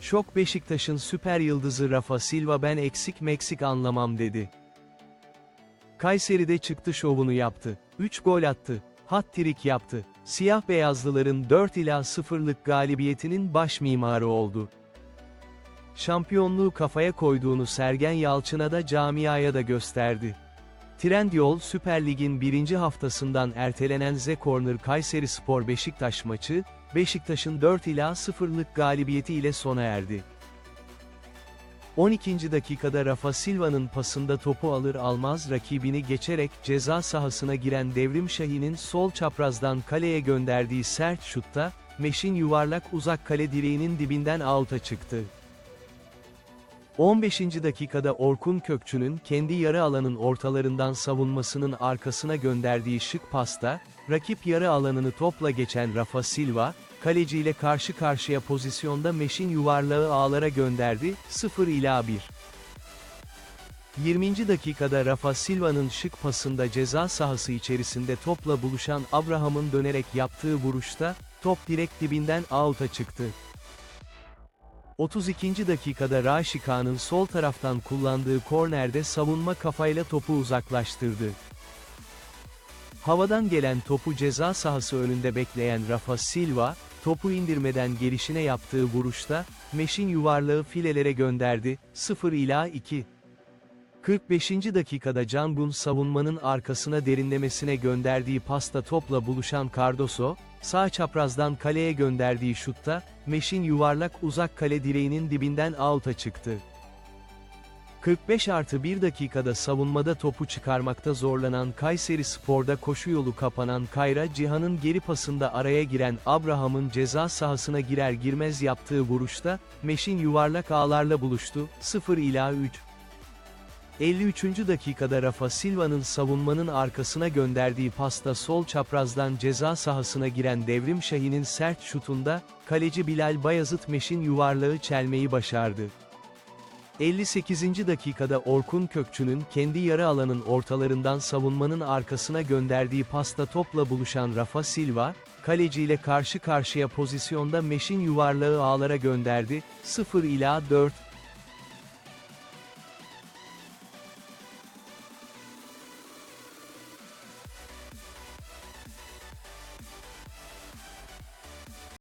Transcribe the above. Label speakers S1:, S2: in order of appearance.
S1: Şok Beşiktaş'ın süper yıldızı Rafa Silva ben eksik meksik anlamam dedi. Kayseri'de çıktı şovunu yaptı. 3 gol attı. Hat-trick yaptı. Siyah beyazlıların 4 ila 0'lık galibiyetinin baş mimarı oldu. Şampiyonluğu kafaya koyduğunu Sergen Yalçın'a da camiaya da gösterdi. Trendyol Süper Lig'in birinci haftasından ertelenen Z Corner Kayseri Spor Beşiktaş maçı, Beşiktaş'ın 4 ila 0'lık galibiyeti ile sona erdi. 12. dakikada Rafa Silva'nın pasında topu alır almaz rakibini geçerek ceza sahasına giren Devrim Şahin'in sol çaprazdan kaleye gönderdiği sert şutta, Meş'in yuvarlak uzak kale direğinin dibinden out'a çıktı. 15. dakikada Orkun Kökçü'nün kendi yarı alanın ortalarından savunmasının arkasına gönderdiği şık pasta, rakip yarı alanını topla geçen Rafa Silva, kaleciyle karşı karşıya pozisyonda Meş'in yuvarlağı ağlara gönderdi, 0 ila 1. 20. dakikada Rafa Silva'nın şık pasında ceza sahası içerisinde topla buluşan Abraham'ın dönerek yaptığı vuruşta, top direkt dibinden out'a çıktı. 32. dakikada Raşika'nın sol taraftan kullandığı kornerde savunma kafayla topu uzaklaştırdı. Havadan gelen topu ceza sahası önünde bekleyen Rafa Silva, topu indirmeden gelişine yaptığı vuruşta, Meş'in yuvarlağı filelere gönderdi, 0 ila 2. 45. dakikada Cangun savunmanın arkasına derinlemesine gönderdiği pasta topla buluşan Cardoso, sağ çaprazdan kaleye gönderdiği şutta, Meş'in yuvarlak uzak kale direğinin dibinden out'a çıktı. 45 artı 1 dakikada savunmada topu çıkarmakta zorlanan Kayseri Spor'da koşu yolu kapanan Kayra Cihan'ın geri pasında araya giren Abraham'ın ceza sahasına girer girmez yaptığı vuruşta, Meş'in yuvarlak ağlarla buluştu, 0 ila 3. 53. dakikada Rafa Silva'nın savunmanın arkasına gönderdiği pasta sol çaprazdan ceza sahasına giren Devrim Şahin'in sert şutunda, kaleci Bilal Bayazıt Meş'in yuvarlağı çelmeyi başardı. 58. dakikada Orkun Kökçü'nün kendi yarı alanın ortalarından savunmanın arkasına gönderdiği pasta topla buluşan Rafa Silva, kaleciyle karşı karşıya pozisyonda Meş'in yuvarlağı ağlara gönderdi, 0 ila 4.